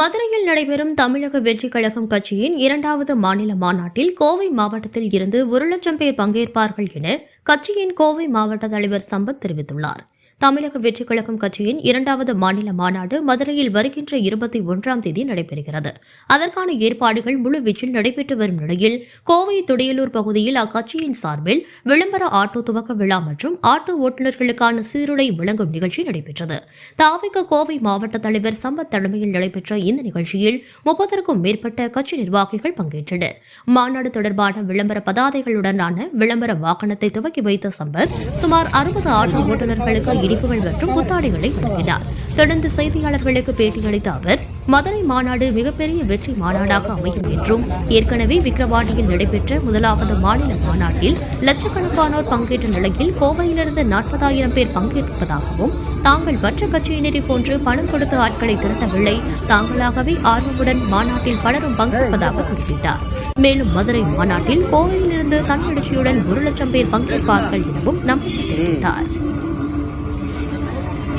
மதுரையில் நடைபெறும் தமிழக வெற்றிக் கழகம் கட்சியின் இரண்டாவது மாநில மாநாட்டில் கோவை மாவட்டத்தில் இருந்து ஒரு லட்சம் பேர் பங்கேற்பார்கள் என கட்சியின் கோவை மாவட்ட தலைவர் சம்பத் தெரிவித்துள்ளார். தமிழக வெற்றி கழகம் கட்சியின் இரண்டாவது மாநில மாநாடு மதுரையில் வருகின்ற இருபத்தி ஒன்றாம் தேதி நடைபெறுகிறது. அதற்கான ஏற்பாடுகள் முழுவீச்சில் நடைபெற்று வரும் நிலையில் கோவை துடியலூர் பகுதியில் அக்கட்சியின் சார்பில் விளம்பர ஆட்டோ துவக்க விழா மற்றும் ஆட்டோ ஓட்டுநர்களுக்கான சீருடை வழங்கும் நிகழ்ச்சி நடைபெற்றது. தாவிக கோவை மாவட்ட தலைவர் சம்பத் தலைமையில் நடைபெற்ற இந்த நிகழ்ச்சியில் முப்பதற்கும் மேற்பட்ட கட்சி நிர்வாகிகள் பங்கேற்றனர். மாநாடு தொடர்பான விளம்பர பதாதைகளுடனான விளம்பர வாகனத்தை துவக்கி வைத்த சம்பத் சுமார் அறுபது ஆட்டோ ஓட்டுநர்களுக்கு இனிப்புகள் மற்றும் புத்தாடைகளை வழங்கினார். தொடர்ந்து செய்தியாளர்களுக்கு பேட்டியளித்த அவர் மதுரை மாநாடு மிகப்பெரிய வெற்றி மாநாடாக அமையும் என்றும் ஏற்கனவே விக்கிரவாண்டியில் நடைபெற்ற முதலாவது மாநில மாநாட்டில் லட்சக்கணக்கானோர் பங்கேற்ற நிலையில் கோவையிலிருந்து நாற்பதாயிரம் பேர் பங்கேற்பதாகவும் தாங்கள் மற்ற கட்சியினரை போன்று பணம் கொடுத்து ஆட்களை திரட்டவில்லை தாங்களாகவே ஆர்வமுடன் மாநாட்டில் பலரும் பங்கேற்பதாக குறிப்பிட்டார். மேலும் மதுரை மாநாட்டில் கோவையிலிருந்து தன்னெழுச்சியுடன் ஒரு லட்சம் பேர் பங்கேற்பார்கள் எனவும் நம்பிக்கை தெரிவித்தார்.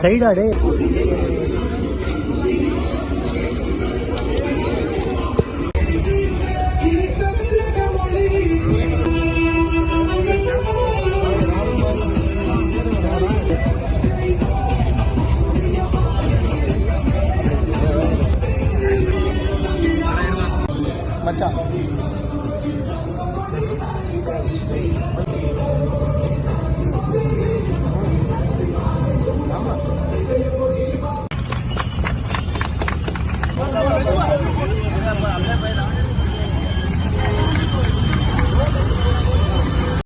சைடாடே chợ Hãy subscribe không